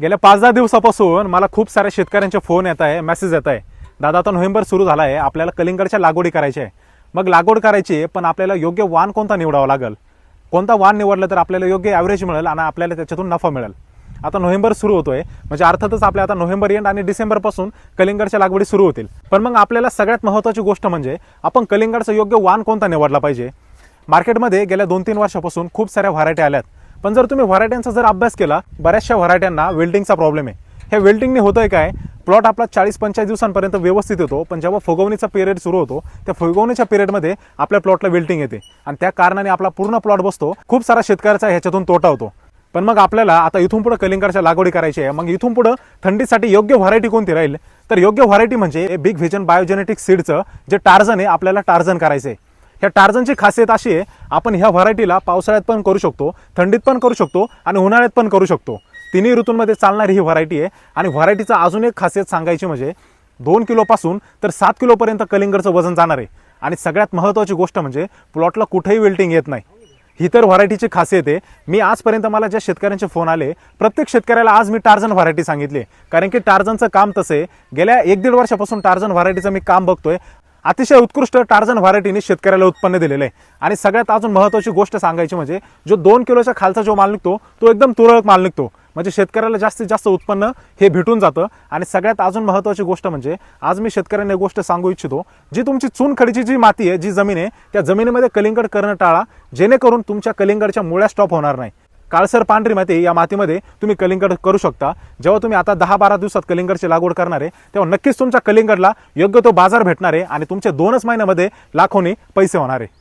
गेल्या पाच दहा दिवसापासून मला खूप साऱ्या शेतकऱ्यांचे फोन येत आहे मेसेज येत आहे. दादा आता नोव्हेंबर सुरू झाला आहे आपल्याला कलिंगडच्या लागवडी करायची आहे. मग लागवड करायची आहे पण आपल्याला योग्य वाण कोणता निवडावा लागेल? कोणता वाण निवडलं तर आपल्याला योग्य ॲव्हरेज मिळेल आणि आपल्याला त्याच्यातून नफा मिळेल? आता नोव्हेंबर सुरू होतोय. म्हणजे अर्थातच आपल्या आता नोव्हेंबर एंड आणि डिसेंबरपासून कलिंगडच्या लागवडी सुरू होतील. पण मग आपल्याला सगळ्यात महत्त्वाची गोष्ट म्हणजे आपण कलिंगडचा योग्य वाण कोणता निवडला पाहिजे? मार्केटमध्ये गेल्या दोन तीन वर्षापासून खूप साऱ्या व्हरायटी आल्यात. पण जर तुम्ही व्हरायट्यांचा जर अभ्यास केला बऱ्याचशा व्हरायट्यांना वेल्डिंगचा प्रॉब्लेम आहे. हे वेल्डिंगने होतंय काय? प्लॉट आपला चाळीस पंचाळीस दिवसांपर्यंत व्यवस्थित येतो पण जेव्हा फुगवणीचा पिरियड सुरू होतो त्या फुगवणीच्या पिरियडमध्ये आपल्या प्लॉटला वेल्टिंग येते. आणि त्या कारणाने आपला पूर्ण प्लॉट बसतो खूप सारा शेतकऱ्याचा ह्याच्यातून तोटा होतो. पण मग आपल्याला आता इथून पुढे कलिंगरच्या लागवडी करायची आहे. मग इथून पुढे थंडीसाठी योग्य व्हरायटी कोणती राहील? तर योग्य व्हरायटी म्हणजे बिग व्हिजन बायोजेनेटिक सीडचं जे टार्झन आहे आपल्याला टार्झन करायचं आहे ह्या टार्झनची खासियत अशी आहे आपण ह्या व्हरायटीला पावसाळ्यात पण करू शकतो थंडीत पण करू शकतो आणि उन्हाळ्यात पण करू शकतो. तिन्ही ऋतूंमध्ये चालणारी ही व्हरायटी आहे आणि व्हरायटीचा अजून एक खासियत सांगायची म्हणजे दोन किलोपासून तर सात किलोपर्यंत कलिंगडचं वजन जाणार आहे. आणि सगळ्यात महत्त्वाची गोष्ट म्हणजे प्लॉटला कुठेही वेल्टिंग येत नाही. ही तर व्हरायटीची खासियत आहे. मी आजपर्यंत मला ज्या शेतकऱ्यांचे फोन आले प्रत्येक शेतकऱ्याला आज मी टार्झन व्हरायटी सांगितली. कारण की टार्झनचं काम तसं आहे. गेल्या एक दीड वर्षापासून टार्झन व्हरायटीचं मी काम बघतोय. अतिशय उत्कृष्ट टार्झन व्हरायटीने शेतकऱ्याला उत्पन्न दिलेलं आहे. आणि सगळ्यात अजून महत्त्वाची गोष्ट सांगायची म्हणजे जो दोन किलोच्या खालचा जो माल निघतो तो एकदम तुरळक माल निघतो. म्हणजे शेतकऱ्याला जास्तीत जास्त उत्पन्न हे भेटून जातं. आणि सगळ्यात अजून महत्त्वाची गोष्ट म्हणजे आज मी शेतकऱ्यांना एक गोष्ट सांगू इच्छितो जी तुमची चुनखडीची जी माती आहे जी जमीन आहे त्या जमिनीमध्ये कलिंगड करणं टाळा जेणेकरून तुमच्या कलिंगडच्या मुळ्या स्टॉप होणार नाही. काळसर पांढरी माती या मातीमध्ये तुम्ही कलिंगड करू शकता. जेव्हा तुम्ही आता दहा बारा दिवसात कलिंगडची लागवड करणार आहे तेव्हा नक्कीच तुमच्या कलिंगडला योग्य तो बाजार भेटणार आहे आणि तुमच्या दोनच महिन्यामध्ये लाखोनी पैसे होणार. आहे